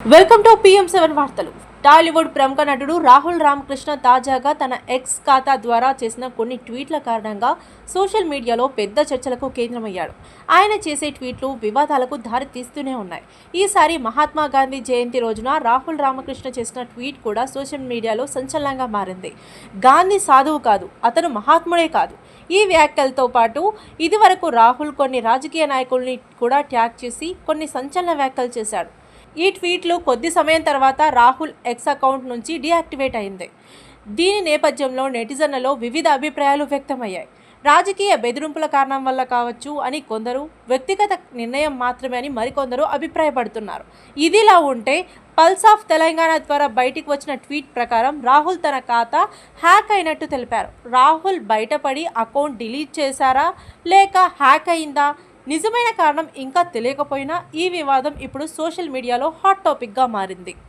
Welcome to PM seven వార్తలు. టాలీవుడ్ ప్రముఖ నటుడు రాహుల్ రామకృష్ణ తాజాగా తన ఎక్స్ ఖాతా ద్వారా చేసిన కొన్ని ట్వీట్ల కారణంగా సోషల్ మీడియాలో పెద్ద చర్చలకు కేంద్రమయ్యాడు. ఆయన చేసే ట్వీట్లు వివాదాలకు దారి తీస్తూనే ఉన్నాయి. ఈసారి మహాత్మా గాంధీ జయంతి రోజున రాహుల్ రామకృష్ణ చేసిన ట్వీట్ కూడా సోషల్ మీడియాలో సంచలనంగా మారింది. గాంధీ సాధువు కాదు అతను మహాత్ముడే కాదు. ఈ వ్యాఖ్యలతో పాటు ఇదివరకు రాహుల్ కొన్ని రాజకీయ నాయకుల్ని కూడా ట్యాగ్ చేసి కొన్ని సంచలన వ్యాఖ్యలు చేశాడు. ఈ ట్వీట్లు కొద్ది సమయం తర్వాత రాహుల్ ఎక్స్ అకౌంట్ నుంచి డీయాక్టివేట్ అయింది. దీని నేపథ్యంలో నెటిజన్లలో వివిధ అభిప్రాయాలు వ్యక్తమయ్యాయి. రాజకీయ బెదిరింపుల కారణం వల్ల కావచ్చు అని కొందరు వ్యక్తిగత నిర్ణయం మాత్రమే అని మరికొందరు అభిప్రాయపడుతున్నారు. ఇదిలా ఉంటే పల్స్ ఆఫ్ తెలంగాణ ద్వారా బయటికి వచ్చిన ట్వీట్ ప్రకారం రాహుల్ తన ఖాతా హ్యాక్ అయినట్టు తెలిపారు. రాహుల్ బయటపడి అకౌంట్ డిలీట్ చేశారా? లేక హ్యాక్ అయిందా? నిజమైన కారణం ఇంకా తెలియకపోయినా ఈ వివాదం ఇప్పుడు సోషల్ మీడియాలో హాట్ టాపిక్గా మారింది.